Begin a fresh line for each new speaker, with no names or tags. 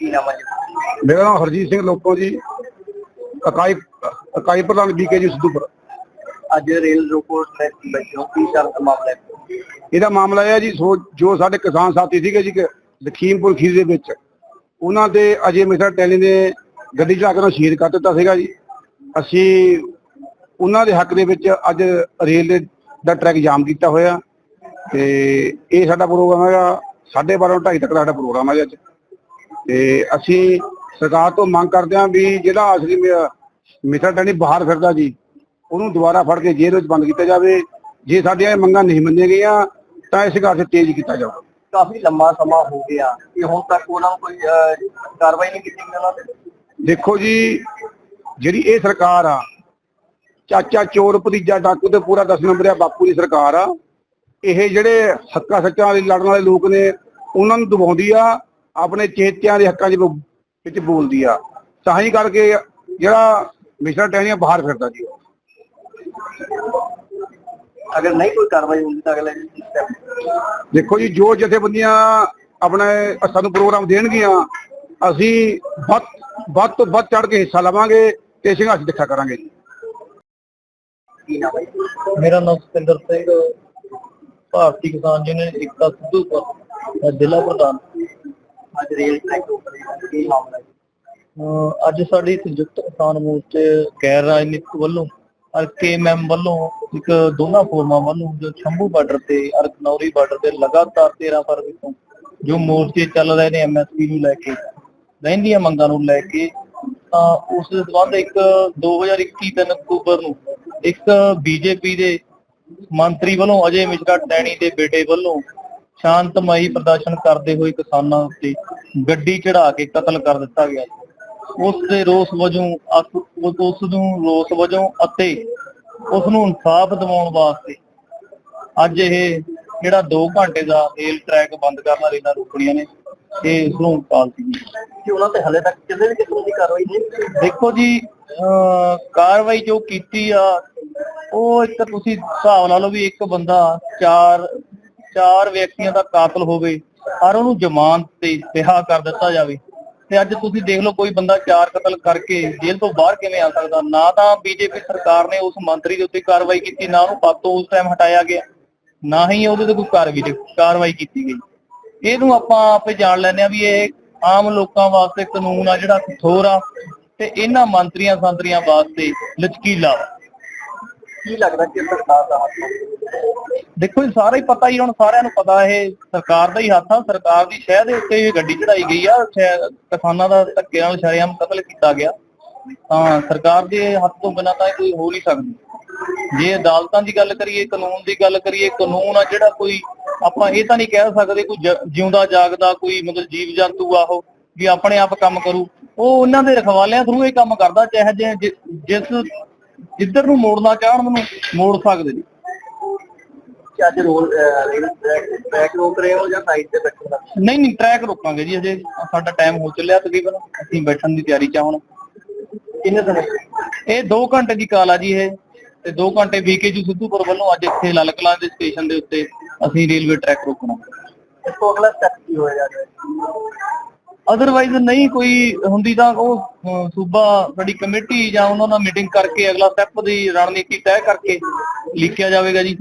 ਕੀ ਨਾਮ ਹੈ ਜੀ?
ਮੇਰਾ ਨਾਮ ਹਰਜੀਤ ਸਿੰਘ ਲੋਕੋ ਜੀ। ਇਕਾਈ ਇਕਾਈ ਪ੍ਰਧਾਨ ਬੀਕੇ ਜੀ ਸਿੱਧੂਪੁਰ।
ਅੱਜ ਰੇਲ ਰੋਕੋ ਟ੍ਰੈਕ ਕੀ ਸ਼ਰਤ ਮਾਮਲਾ? ਹੈ
ਇਹਦਾ ਮਾਮਲਾ ਇਹ ਹੈ ਜੀ ਜੋ ਸਾਡੇ ਕਿਸਾਨ ਸਾਥੀ ਸੀਗੇ ਜੀ ਲਖੀਮਪੁਰ ਖੀਰੀ ਦੇ ਵਿੱਚ ਉਹਨਾਂ ਦੇ ਅਜੇ ਮਿਸਟਰ ਟੈਲੀ ਨੇ ਗੱਡੀ ਚਲਾ ਕੇ ਉਹਨੂੰ ਸ਼ਹੀਦ ਕਰ ਦਿੱਤਾ ਸੀਗਾ ਜੀ। ਅਸੀਂ ਉਹਨਾਂ ਦੇ ਹੱਕ ਦੇ ਵਿੱਚ ਅੱਜ ਰੇਲ ਦੇ ਦਾ ਟਰੈਕ ਜਾਮ ਕੀਤਾ ਹੋਇਆ। ਤੇ ਇਹ ਸਾਡਾ ਪ੍ਰੋਗਰਾਮ ਹੈਗਾ 12:30 2:30 ਤੱਕ ਦਾ ਸਾਡਾ ਪ੍ਰੋਗਰਾਮ ਹੈ ਅੱਜ। ਤੇ ਅਸੀਂ ਸਰਕਾਰ ਤੋਂ ਮੰਗ ਕਰਦੇ ਹਾਂ ਵੀ ਜਿਹੜਾ ਅਸਲੀ ਮਿਸਟਰ ਟੈਲੀ ਬਾਹਰ ਫਿਰਦਾ ਜੀ ਉਹਨੂੰ ਦੁਬਾਰਾ ਫੜ ਕੇ ਜੇਲ੍ਹ ਵਿੱਚ ਬੰਦ ਕੀਤਾ ਜਾਵੇ। ਜੇ ਸਾਡੀਆਂ ਇਹ ਮੰਗਾਂ ਨਹੀਂ ਮੰਨੀਆਂ ਗਈਆਂ ਤਾਂ ਇਸ ਘਰ 'ਚ ਤੇਜ਼ ਕੀਤਾ ਜਾਊਗਾ।
ਕਾਫੀ ਲੰਮਾ ਸਮਾਂ ਹੋ ਗਿਆ ਕਿ ਹੁਣ ਤੱਕ ਉਹਨਾਂ ਨੂੰ ਕੋਈ ਕਾਰਵਾਈ ਨਹੀਂ ਕੀਤੀ ਗਈ ਉਹਨਾਂ ਤੇ?
ਦੇਖੋ ਜੀ ਜਿਹੜੀ ਇਹ ਸਰਕਾਰ ਆ ਚਾਚਾ ਚੋਰ ਭਤੀਜਾ ਡਾਕੂ ਤੇ ਪੂਰਾ 10 ਨੰਬਰ ਆ ਬਾਪੂ ਦੀ ਸਰਕਾਰ ਆ ਇਹ ਜਿਹੜੇ ਹੱਕਾਂ ਸੱਚਾਂ ਲਈ ਲੜਨ ਵਾਲੇ ਲੋਕ ਨੇ ਉਹਨਾਂ ਨੂੰ ਦਬਾਉਂਦੀ ਆ ਆਪਣੇ ਚੇਤਿਆਂ ਦੇ ਹੱਕਾਂ 'ਚ ਬੋ- ਵਿੱਚ ਬੋਲਦੀ ਆ। ਤਾਂ ਹੀ ਕਰਕੇ ਜਿਹੜਾ ਮਿਸਟਰ ਟੈਨੀਆ ਬਾਹਰ ਫਿਰਦਾ ਜੀ।
ਅਗਰ ਨਹੀਂ ਕੋਈ ਕਾਰਵਾਈ ਹੁੰਦੀ ਤਾਂ ਅਗਲੇ step
ਦੇਖੋ ਜੀ ਜੋ ਜਥੇਬੰਦੀਆਂ ਆਪਣੇ ਸਾਨੂੰ ਪ੍ਰੋਗਰਾਮ ਦੇਣਗੀਆਂ ਅਸੀਂ ਵੱਧ ਵੱਧ ਤੋਂ ਵੱਧ ਚੜ ਕੇ ਹਿੱਸਾ ਲਵਾਂਗੇ ਤੇ ਸੰਘਰਸ਼ ਦਿਖਾ ਕਰਾਂਗੇ ਜੀ।
ਜੀ?
ਮੇਰਾ ਨਾਮ ਸਤਿੰਦਰ ਸਿੰਘ ਭਾਰਤੀ ਕਿਸਾਨ ਯੂਨੀਅਨ ਇਕਤਾ ਸਿੱਧੂਪੁਰ ਦਾ ਜ਼ਿਲ੍ਹਾ ਪ੍ਰਧਾਨ।
ਅੱਜ ਰੇਲ ਟ੍ਰੈਕ ਰੋਕ ਕੀ ਮਾਮਲਾ ਹੈ
ਅੱਜ ਸਾਡੀ ਸੰਯੁਕਤ ਕਿਸਾਨ ਮੋਰਚੇ ਗੈਰ ਰਾਜਨੀਤਿਕ ਵੱਲੋਂ ਆਰਕੇਐਮ ਵੱਲੋਂ ਇੱਕ ਦੋਨਾਂ ਫੋਰਮਾਂ ਵੱਲੋਂ ਜੋ ਸ਼ੰਭੂ ਬਾਰਡਰ ਤੇ ਅਰਕਨੌਰੀ ਬਾਰਡਰ ਤੇ ਲਗਾਤਾਰ 13 ਫਰਵਰੀ ਤੋਂ ਜੋ ਮੋਰਚੇ ਚੱਲ ਰਹੇ ਨੇ ਐਮਐਸਪੀ ਨੂੰ ਲੈ ਕੇ, ਰਹਿੰਦੀਆਂ ਮੰਗਾਂ ਨੂੰ ਲੈ ਕੇ, ਤਾਂ ਉਸ ਦੇ ਸੰਬੰਧ ਇੱਕ 2021 ਤਿੰਨ ਅਕਤੂਬਰ ਨੂੰ ਇੱਕ ਬੀਜੇਪੀ ਦੇ ਮੰਤਰੀ ਵੱਲੋਂ ਅਜੇ ਮਿਸ਼ਰਾ ਟੈਣੀ ਦੇ ਬੇਟੇ ਵੱਲੋਂ ਸ਼ਾਂਤਮਈ ਪ੍ਰਦਰਸ਼ਨ ਕਰਦੇ ਹੋਏ ਕਿਸਾਨਾਂ ਉੱਤੇ ਗੱਡੀ ਚੜਾ ਕੇ ਕਤਲ ਕਰ ਦਿੱਤਾ ਗਿਆ ਉਸ ਦੇ ਰੋਸ ਵਜੋਂ ਉਸ ਨੂੰ ਰੋਸ ਵਜੋਂ ਅਤੇ ਉਸ ਨੂੰ ਇਨਸਾਫ ਦਿਵਾਉਣ ਵਾਸਤੇ ਅੱਜ ਇਹ ਜਿਹੜਾ 2 ਘੰਟੇ ਦਾ ਰੇਲ ਟਰੈਕ ਬੰਦ ਕਰਨਾ ਰੇਲਾਂ ਰੋਕਣੀਆਂ ਨੇ ਤੇ ਇਸ ਨੂੰ ਸੀ
ਕਿ ਉਹਨਾਂ ਤੇ ਹਲੇ ਤੱਕ ਕਿਸੇ ਵੀ ਕਿਸਮ ਦੀ ਕਾਰਵਾਈ ਨਹੀਂ।
ਦੇਖੋ ਜੀ ਕਾਰਵਾਈ ਜੋ ਕੀਤੀ ਆ ਉਹ ਇੱਕ ਤੁਸੀਂ ਹਿਸਾਬ ਲਾ ਲਓ ਵੀ ਇੱਕ ਬੰਦਾ ਚਾਰ ਚਾਰ ਵਿਅਕਤੀਆਂ ਦਾ ਕਾਤਲ ਹੋਵੇ ਔਰ ਉਹਨੂੰ ਜ਼ਮਾਨਤ ਤੇ ਰਿਹਾ ਕਰ ਦਿੱਤਾ ਜਾਵੇ। ਤੇ ਅੱਜ ਤੁਸੀਂ ਦੇਖ ਲਓ ਕੋਈ ਬੰਦਾ ਚਾਰ ਕਤਲ ਕਰਕੇ ਜੇਲ੍ਹ ਤੋਂ ਬਾਹਰ ਕਿਵੇਂ ਆ ਸਕਦਾ। ਨਾ ਤਾਂ ਬੀਜੇਪੀ ਸਰਕਾਰ ਨੇ ਉਸ ਮੰਤਰੀ ਦੇ ਉੱਤੇ ਕਾਰਵਾਈ ਕੀਤੀ, ਨਾ ਉਹਨੂੰ ਪਦ ਤੋਂ ਉਸ ਟਾਈਮ ਹਟਾਇਆ ਗਿਆ, ਨਾ ਹੀ ਉਹਦੇ ਤੇ ਕੋਈ ਕਾਰਵਾਈ ਕਾਰਵਾਈ ਕੀਤੀ ਗਈ। ਇਹਨੂੰ ਆਪਾਂ ਆਪੇ ਜਾਣ ਲੈਂਦੇ ਆ ਵੀ ਇਹ ਆਮ ਲੋਕਾਂ ਵਾਸਤੇ ਕਾਨੂੰਨ ਆ, ਜਿਹੜਾ ਕਠੋਰ ਆ, ਤੇ ਇਹਨਾਂ ਮੰਤਰੀਆਂ ਸੰਤਰੀਆਂ ਵਾਸਤੇ ਲਚਕੀਲਾ ਵਾ।
ਕੀ ਲੱਗਦਾ ਕਿ ਸਰਕਾਰ ਦਾ ਹੱਥ
ਦੇਖੋ ਜੀ, ਸਾਰਾ ਹੀ ਪਤਾ ਹੀ ਹੁਣ ਸਾਰਿਆਂ ਨੂੰ ਪਤਾ ਇਹ ਸਰਕਾਰ ਦਾ ਹੀ ਹੱਥ ਆ, ਸਰਕਾਰ ਦੀ ਸ਼ਹਿ ਦੇ ਉੱਤੇ ਇਹ ਗੱਡੀ ਚੜਾਈ ਗਈ ਆ ਕਿਸਾਨਾਂ ਦਾ ਧੱਕੇ ਨਾਲ ਸ਼ਰੇਆਮ ਕਤਲ ਕੀਤਾ ਗਿਆ। ਤਾਂ ਸਰਕਾਰ ਦੇ ਹੱਥ ਤੋਂ ਬਿਨਾਂ ਤਾਂ ਕੋਈ ਹੋ ਨਹੀਂ ਸਕਦੀ। ਜੇ ਅਦਾਲਤਾਂ ਦੀ ਗੱਲ ਕਰੀਏ, ਕਾਨੂੰਨ ਦੀ ਗੱਲ ਕਰੀਏ, ਕਾਨੂੰਨ ਆ ਜਿਹੜਾ ਕੋਈ ਆਪਾਂ ਇਹ ਤਾਂ ਨਹੀਂ ਕਹਿ ਸਕਦੇ ਕੋਈ ਜਿਉਂਦਾ ਜਾਗਦਾ, ਕੋਈ ਮਤਲਬ ਜੀਵ ਜੰਤੂ ਆ ਉਹ, ਵੀ ਆਪਣੇ ਆਪ ਕੰਮ ਕਰੂ। ਉਹ ਉਹਨਾਂ ਦੇ ਰਖਵਾਲਿਆਂ ਥਰੂ ਇਹ ਕੰਮ ਕਰਦਾ, ਚਾਹੇ ਜੇ, ਜਿਸ ਜਿੱਧਰ ਨੂੰ ਮੋੜਨਾ ਚਾਹਣ, ਉਹਨੂੰ ਮੋੜ ਸਕਦੇ ਨੇ।
ਕਿ ਅੱਜ roll uh, rail track track ਰੋਕ ਰਹੇ ਹੋ ਜਾਂ ਸਾਈਡ ਤੇ ਬੈਠੇ ਹੋ
ਨਹੀਂ ਨਹੀਂ ਟਰੈਕ ਰੋਕਾਂਗੇ ਜੀ ਅਜੇ ਸਾਡਾ ਟਾਈਮ ਹੋ ਚੱਲਿਆ ਤਕਰੀਬਨ ਅਸੀਂ ਬੈਠਣ ਦੀ ਤਿਆਰੀ ਚ ਆ ਹੁਣ।
ਕਿੰਨੇ ਸਮੇਂ
ਇਹ 2 ਘੰਟੇ ਦੀ ਕਾਲ ਆ ਜੀ ਇਹ ਤੇ 2 ਘੰਟੇ ਵੀਕੇਜੀ ਸਿੱਧੂਪੁਰ ਵੱਲੋਂ ਅੱਜ ਇੱਥੇ ਲਾਲ ਕਲਾਂ ਦੇ ਸਟੇਸ਼ਨ ਦੇ ਉੱਤੇ ਅਸੀਂ ਰੇਲਵੇ ਟਰੈਕ ਰੋਕਣਾ।
ਇਸ ਤੋਂ ਅਗਲਾ ਸਟੈਪ ਕੀ ਹੋਏਗਾ?
ਅਦਰਵਾਈਜ਼ ਨਹੀਂ ਕੋਈ ਹੁੰਦੀ ਤਾਂ ਉਹ ਸੂਬਾ ਸਾਡੀ ਕਮੇਟੀ ਜਾਂ ਉਹਨਾਂ ਨਾਲ ਮੀਟਿੰਗ ਕਰਕੇ ਅਗਲਾ ਸਟੈਪ ਦੀ ਰਣਨੀਤੀ ਤੈਅ ਕਰਕੇ ਲਿਖਿਆ ਜਾਵੇਗਾ ਜੀ।